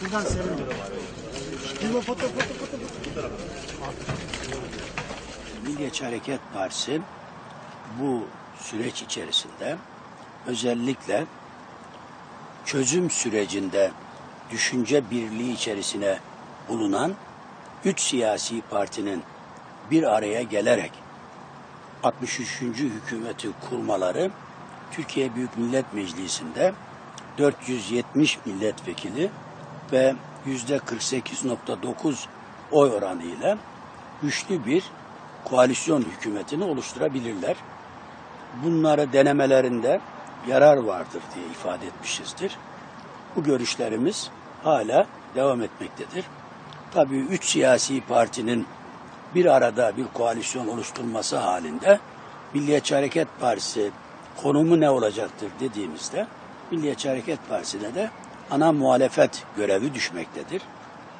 Buradan sevindir. Bir foto foto foto. Milliyetçi Hareket Partisi bu süreç içerisinde özellikle çözüm sürecinde düşünce birliği içerisine bulunan üç siyasi partinin bir araya gelerek 63. hükümeti kurmaları Türkiye Büyük Millet Meclisi'nde 470 milletvekili ve yüzde 48.9 oy oranıyla güçlü bir koalisyon hükümetini oluşturabilirler. Bunları denemelerinde yarar vardır diye ifade etmişizdir. Bu görüşlerimiz hala devam etmektedir. Tabii üç siyasi partinin bir arada bir koalisyon oluşturması halinde Milliyetçi Hareket Partisi konumu ne olacaktır dediğimizde Milliyetçi Hareket Partisi'ne de ana muhalefet görevi düşmektedir.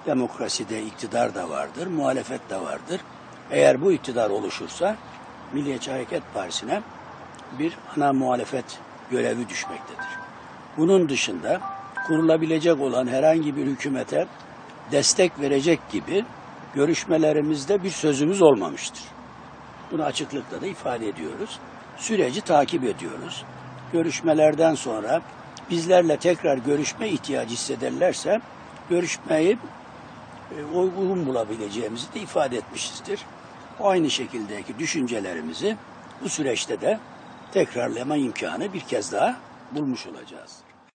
Demokraside iktidar da vardır, muhalefet de vardır. Eğer bu iktidar oluşursa Milliyetçi Hareket Partisi'ne bir ana muhalefet görevi düşmektedir. Bunun dışında kurulabilecek olan herhangi bir hükümete destek verecek gibi görüşmelerimizde bir sözümüz olmamıştır. Bunu açıklıkla da ifade ediyoruz. Süreci takip ediyoruz. Görüşmelerden sonra bizlerle tekrar görüşme ihtiyacı hissederlerse görüşmeyi e, uygun bulabileceğimizi de ifade etmişizdir. Aynı şekildeki düşüncelerimizi bu süreçte de tekrarlama imkanı bir kez daha bulmuş olacağız.